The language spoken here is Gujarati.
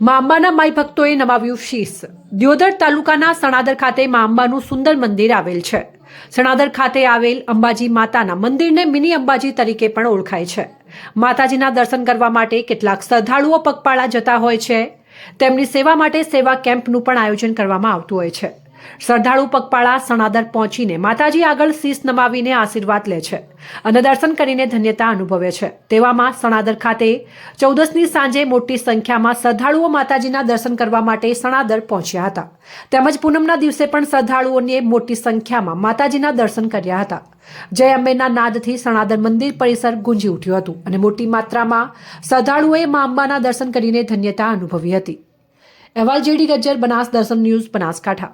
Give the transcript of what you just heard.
મા અંબાના માઈ ભક્તોએ નમાવ્યું શીશ. દિયોદર તાલુકાના સણાદર ખાતે મા અંબાનું સુંદર મંદિર આવેલ છે. સણાદર ખાતે આવેલ અંબાજી માતાના મંદિરને મિની અંબાજી તરીકે પણ ઓળખાય છે. માતાજીના દર્શન કરવા માટે કેટલાક શ્રદ્ધાળુઓ પગપાળા જતા હોય છે. તેમની સેવા માટે સેવા કેમ્પનું પણ આયોજન કરવામાં આવતું હોય છે. શ્રદ્ધાળુ પગપાળા સણાદર પહોંચીને માતાજી આગળ શીશ નમાવીને આશીર્વાદ લે છે અને દર્શન કરીને ધન્યતા અનુભવે છે. તેવામાં સણાદર ખાતે ચૌદસની સાંજે મોટી સંખ્યામાં શ્રદ્ધાળુઓ માતાજીના દર્શન કરવા માટે સણાદર પહોંચ્યા હતા. તેમજ પૂનમના દિવસે પણ શ્રદ્ધાળુઓને મોટી સંખ્યામાં માતાજીના દર્શન કર્યા હતા. જય અંબેના નાદથી સણાદર મંદિર પરિસર ગુંજી ઉઠ્યું હતું અને મોટી માત્રામાં શ્રદ્ધાળુઓએ મા અંબાના દર્શન કરીને ધન્યતા અનુભવી હતી. અહેવાલ જેડી ગજ્જર, બનાસ દર્શન ન્યૂઝ, બનાસકાંઠા.